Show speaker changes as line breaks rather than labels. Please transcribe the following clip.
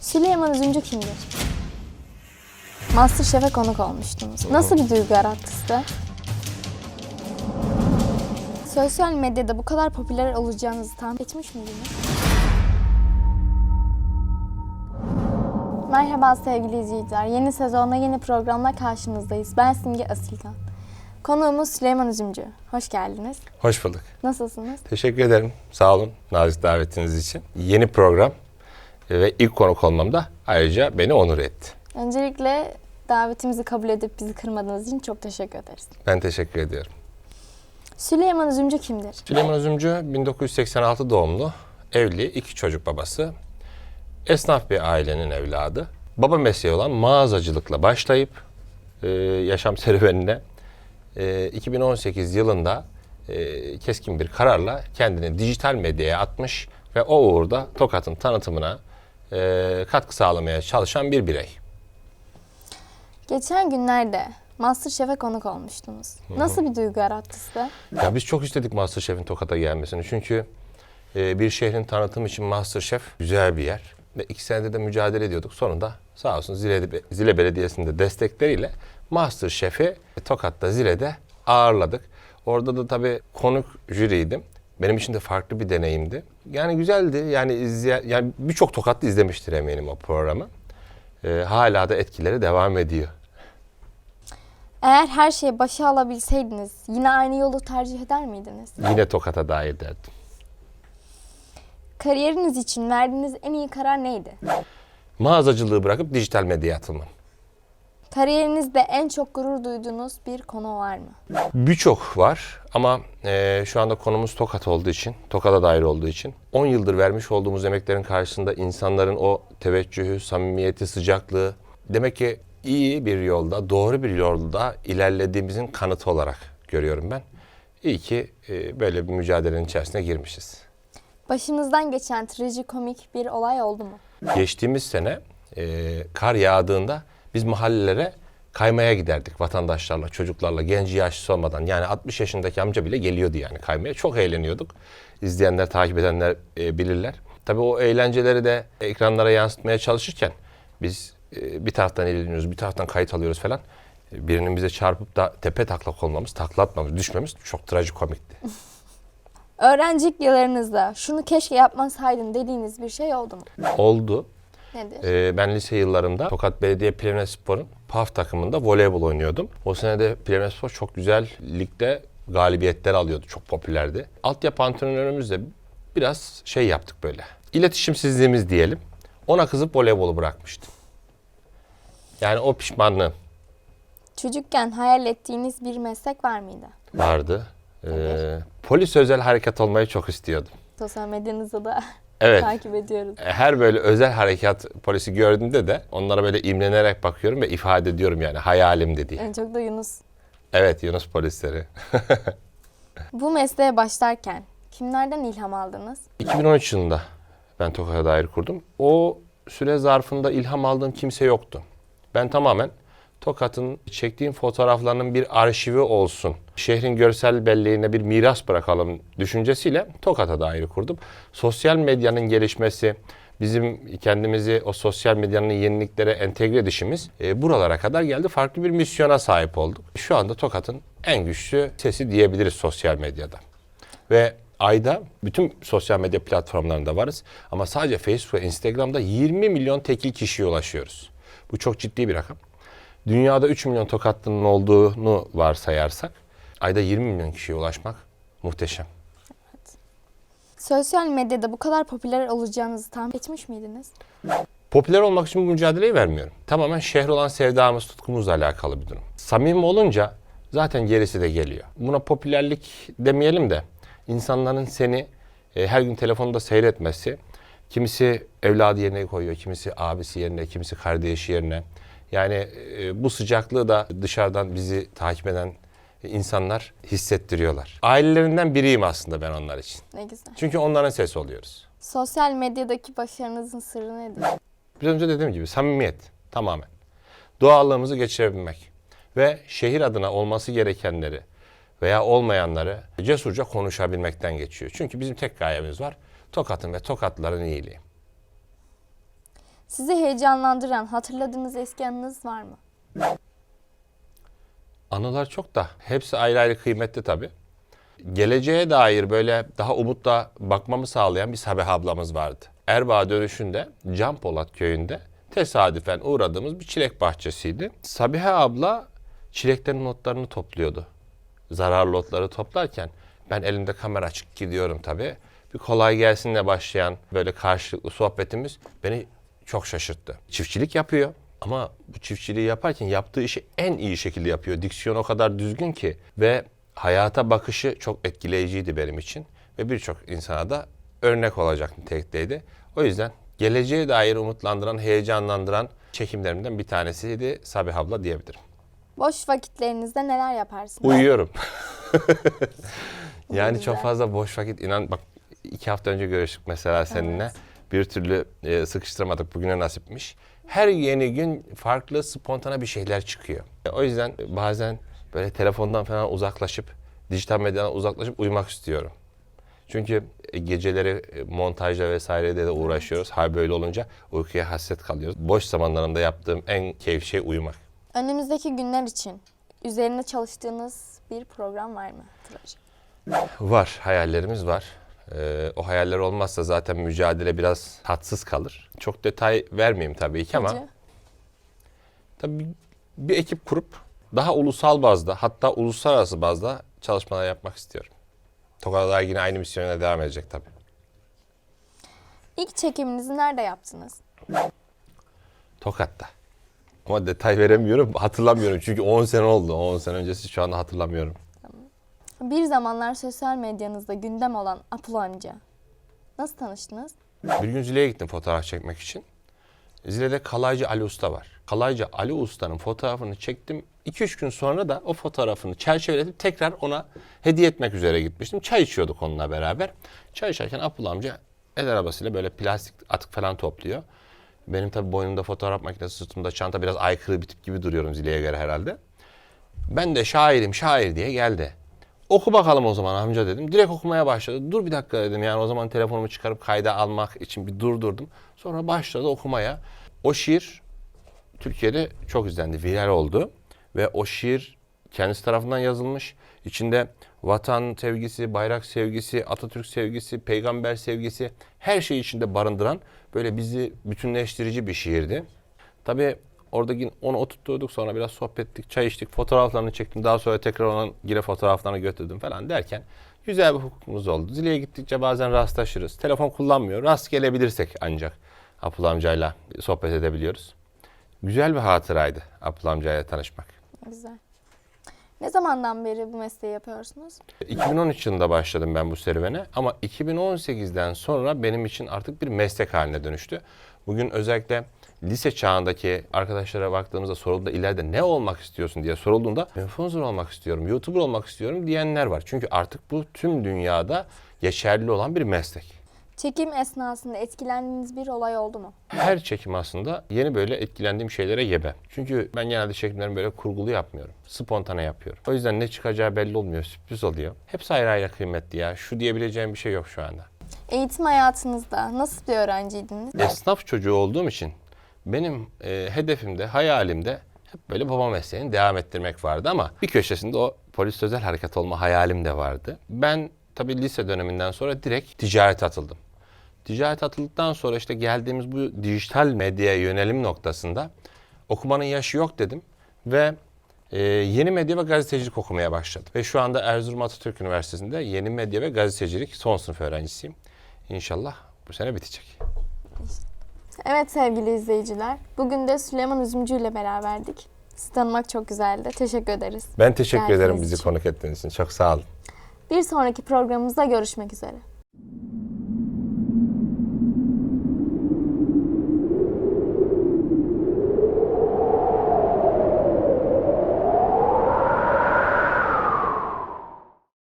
Süleyman Üzümcü kimdir? Masterchef'e konuk olmuştunuz. Nasıl bir duygu yarattı size? Sosyal medyada bu kadar popüler olacağınızı tahmin etmiş miydiniz? Merhaba sevgili izleyiciler. Yeni sezonda yeni programla karşınızdayız. Ben Simge Asilkan. Konuğumuz Süleyman Üzümcü. Hoş geldiniz.
Hoş bulduk.
Nasılsınız?
Teşekkür ederim. Sağ olun nazik davetiniz için. Yeni program ve ilk konuk olmam da ayrıca beni onur etti.
Öncelikle davetimizi kabul edip bizi kırmadığınız için çok teşekkür ederiz.
Ben teşekkür ediyorum.
Süleyman Üzümcü kimdir?
Süleyman Üzümcü 1986 doğumlu, evli, iki çocuk babası. Esnaf bir ailenin evladı. Baba mesleği olan mağazacılıkla başlayıp e, yaşam serüvenine e, 2018 yılında e, keskin bir kararla kendini dijital medyaya atmış ve o uğurda Tokat'ın tanıtımına e, katkı sağlamaya çalışan bir birey.
Geçen günlerde Masterchef'e konuk olmuştunuz. Nasıl bir duygu yarattı size?
Ya biz çok istedik Masterchef'in Tokat'a gelmesini. Çünkü e, bir şehrin tanıtımı için Masterchef güzel bir yer. Ve iki senedir de mücadele ediyorduk. Sonunda sağ olsun Zile, Zile Belediyesi'nin de destekleriyle Masterchef'i Tokat'ta Zile'de ağırladık. Orada da tabii konuk jüriydim. Benim için de farklı bir deneyimdi. Yani güzeldi. Yani izleyen, yani birçok Tokatlı izlemiştir eminim o programı. E, hala da etkileri devam ediyor.
Eğer her şeyi başa alabilseydiniz yine aynı yolu tercih eder miydiniz?
Yine Tokat'a dair derdim.
Kariyeriniz için verdiğiniz en iyi karar neydi?
Mağazacılığı bırakıp dijital medyaya atılmam.
Kariyerinizde en çok gurur duyduğunuz bir konu var mı?
Birçok var ama eee, şu anda konumuz Tokat olduğu için, Tokat'a dair olduğu için 10 yıldır vermiş olduğumuz emeklerin karşısında insanların o teveccühü, samimiyeti, sıcaklığı demek ki iyi bir yolda, doğru bir yolda ilerlediğimizin kanıtı olarak görüyorum ben. İyi ki eee, böyle bir mücadelenin içerisine girmişiz.
Başınızdan geçen trajikomik bir olay oldu mu?
Geçtiğimiz sene eee, kar yağdığında biz mahallelere kaymaya giderdik vatandaşlarla, çocuklarla, genç yaşlısı olmadan. Yani 60 yaşındaki amca bile geliyordu yani kaymaya. Çok eğleniyorduk. İzleyenler, takip edenler e, bilirler. Tabii o eğlenceleri de ekranlara yansıtmaya çalışırken biz e, bir taraftan eğleniyoruz, bir taraftan kayıt alıyoruz falan. Birinin bize çarpıp da tepe taklak olmamız, takla atmamız, düşmemiz çok trajikomikti.
Öğrencilik yıllarınızda şunu keşke yapmasaydın dediğiniz bir şey oldu mu?
Oldu.
Nedir?
Ee, ben lise yıllarımda Tokat Belediye Plevnespor'un PAF takımında voleybol oynuyordum. O sene de Plevnespor çok güzel ligde galibiyetler alıyordu. Çok popülerdi. Altyapı antrenörümüzle biraz şey yaptık böyle. İletişimsizliğimiz diyelim. Ona kızıp voleybolu bırakmıştım. Yani o pişmanlığım
Çocukken hayal ettiğiniz bir meslek var mıydı?
vardı. Ee, polis özel harekat olmayı çok istiyordum.
Sosyal medyanızda da
Evet.
takip ediyoruz.
her böyle özel harekat polisi gördüğümde de onlara böyle imrenerek bakıyorum ve ifade ediyorum yani hayalimdi diye.
En çok da Yunus.
Evet Yunus polisleri.
Bu mesleğe başlarken kimlerden ilham aldınız?
2013 yılında ben Tokat'a dair kurdum. O süre zarfında ilham aldığım kimse yoktu. Ben tamamen Tokat'ın çektiğim fotoğraflarının bir arşivi olsun. Şehrin görsel belleğine bir miras bırakalım düşüncesiyle Tokat'a dair kurdum. Sosyal medyanın gelişmesi, bizim kendimizi o sosyal medyanın yeniliklere entegre edişimiz e, buralara kadar geldi. Farklı bir misyona sahip olduk. Şu anda Tokat'ın en güçlü sesi diyebiliriz sosyal medyada. Ve ayda bütün sosyal medya platformlarında varız. Ama sadece Facebook ve Instagram'da 20 milyon tekil kişiye ulaşıyoruz. Bu çok ciddi bir rakam. Dünyada 3 milyon tokatlının olduğunu varsayarsak ayda 20 milyon kişiye ulaşmak muhteşem.
Sosyal medyada bu kadar popüler olacağınızı tahmin etmiş miydiniz?
Popüler olmak için bu mücadeleyi vermiyorum. Tamamen şehre olan sevdamız, tutkumuzla alakalı bir durum. Samimi olunca zaten gerisi de geliyor. Buna popülerlik demeyelim de insanların seni e, her gün telefonda seyretmesi, kimisi evladı yerine koyuyor, kimisi abisi yerine, kimisi kardeşi yerine. Yani e, bu sıcaklığı da dışarıdan bizi takip eden insanlar hissettiriyorlar. Ailelerinden biriyim aslında ben onlar için.
Ne güzel.
Çünkü onların sesi oluyoruz.
Sosyal medyadaki başarınızın sırrı nedir?
Biraz önce dediğim gibi samimiyet tamamen. Doğallığımızı geçirebilmek ve şehir adına olması gerekenleri veya olmayanları cesurca konuşabilmekten geçiyor. Çünkü bizim tek gayemiz var. Tokat'ın ve Tokatlıların iyiliği.
Sizi heyecanlandıran, hatırladığınız eski anınız var mı?
Anılar çok da hepsi ayrı ayrı kıymetli tabii. Geleceğe dair böyle daha umutla bakmamı sağlayan bir Sabiha ablamız vardı. Erbaa dönüşünde Can Polat köyünde tesadüfen uğradığımız bir çilek bahçesiydi. Sabiha abla çileklerin notlarını topluyordu. Zararlı notları toplarken ben elimde kamera açık gidiyorum tabii. Bir kolay gelsinle başlayan böyle karşılıklı sohbetimiz beni çok şaşırttı. Çiftçilik yapıyor ama bu çiftçiliği yaparken yaptığı işi en iyi şekilde yapıyor. Diksiyon o kadar düzgün ki ve hayata bakışı çok etkileyiciydi benim için ve birçok insana da örnek olacak nitelikteydi. O yüzden geleceğe dair umutlandıran, heyecanlandıran çekimlerimden bir tanesiydi Sabiha abla diyebilirim.
Boş vakitlerinizde neler yaparsınız?
Uyuyorum. yani çok fazla boş vakit inan bak iki hafta önce görüştük mesela seninle. Bir türlü e, sıkıştıramadık bugüne nasipmiş. Her yeni gün farklı spontane bir şeyler çıkıyor. E, O yüzden bazen böyle telefondan falan uzaklaşıp dijital medyadan uzaklaşıp uyumak istiyorum. Çünkü e, geceleri e, montajla vesaire de uğraşıyoruz. Hal böyle olunca uykuya hasret kalıyoruz. Boş zamanlarımda yaptığım en keyif şey uyumak.
Önümüzdeki günler için üzerine çalıştığınız bir program var mı?
Var, hayallerimiz var. Ee, o hayaller olmazsa zaten mücadele biraz tatsız kalır. Çok detay vermeyeyim tabii ki ama tabii bir ekip kurup daha ulusal bazda hatta uluslararası bazda çalışmalar yapmak istiyorum. Tokatlar yine aynı misyona devam edecek tabii.
İlk çekiminizi nerede yaptınız?
Tokat'ta. Ama detay veremiyorum, hatırlamıyorum çünkü 10 sene oldu. 10 sene öncesi şu anda hatırlamıyorum.
Bir zamanlar sosyal medyanızda gündem olan Apul amca. Nasıl tanıştınız?
Bir gün Zile'ye gittim fotoğraf çekmek için. Zile'de Kalaycı Ali Usta var. Kalaycı Ali Usta'nın fotoğrafını çektim. 2-3 gün sonra da o fotoğrafını çerçeveletip tekrar ona hediye etmek üzere gitmiştim. Çay içiyorduk onunla beraber. Çay içerken Apul amca el arabasıyla böyle plastik atık falan topluyor. Benim tabii boynumda fotoğraf makinesi, sırtımda çanta biraz aykırı bir tip gibi duruyorum Zile'ye göre herhalde. Ben de şairim şair diye geldi. Oku bakalım o zaman amca dedim. Direkt okumaya başladı. Dur bir dakika dedim yani o zaman telefonumu çıkarıp kayda almak için bir durdurdum. Sonra başladı okumaya. O şiir Türkiye'de çok izlendi, viral oldu. Ve o şiir kendisi tarafından yazılmış. İçinde vatan sevgisi, bayrak sevgisi, Atatürk sevgisi, peygamber sevgisi her şeyi içinde barındıran böyle bizi bütünleştirici bir şiirdi. Tabii orada yine onu oturtturduk sonra biraz sohbet ettik, çay içtik, fotoğraflarını çektim. Daha sonra tekrar onun yine fotoğraflarını götürdüm falan derken güzel bir hukukumuz oldu. Zile'ye gittikçe bazen rastlaşırız. Telefon kullanmıyor. Rast gelebilirsek ancak Apul amcayla sohbet edebiliyoruz. Güzel bir hatıraydı Apul amcayla tanışmak.
Güzel. Ne zamandan beri bu mesleği yapıyorsunuz?
2013 yılında başladım ben bu serüvene ama 2018'den sonra benim için artık bir meslek haline dönüştü. Bugün özellikle lise çağındaki arkadaşlara baktığımızda sorulduğunda ileride ne olmak istiyorsun diye sorulduğunda influencer olmak istiyorum, YouTuber olmak istiyorum diyenler var. Çünkü artık bu tüm dünyada geçerli olan bir meslek.
Çekim esnasında etkilendiğiniz bir olay oldu mu?
Her çekim aslında yeni böyle etkilendiğim şeylere gebe. Çünkü ben genelde çekimlerimi böyle kurgulu yapmıyorum. Spontane yapıyorum. O yüzden ne çıkacağı belli olmuyor. Sürpriz oluyor. Hepsi ayrı ayrı kıymetli ya. Şu diyebileceğim bir şey yok şu anda.
Eğitim hayatınızda nasıl bir öğrenciydiniz?
Esnaf çocuğu olduğum için benim e, hedefimde, hayalimde hep böyle baba mesleğini devam ettirmek vardı ama bir köşesinde o polis özel hareket olma hayalim de vardı. Ben tabii lise döneminden sonra direkt ticarete atıldım. Ticaret atıldıktan sonra işte geldiğimiz bu dijital medyaya yönelim noktasında okumanın yaşı yok dedim ve e, yeni medya ve gazetecilik okumaya başladım. Ve şu anda Erzurum Atatürk Üniversitesi'nde yeni medya ve gazetecilik son sınıf öğrencisiyim. İnşallah bu sene bitecek.
Evet sevgili izleyiciler, bugün de Süleyman Üzümcü ile beraberdik. Sizi tanımak çok güzeldi. Teşekkür ederiz.
Ben teşekkür
Geldiğiniz
ederim bizi
için.
konuk ettiğiniz için. Çok sağ olun.
Bir sonraki programımızda görüşmek üzere.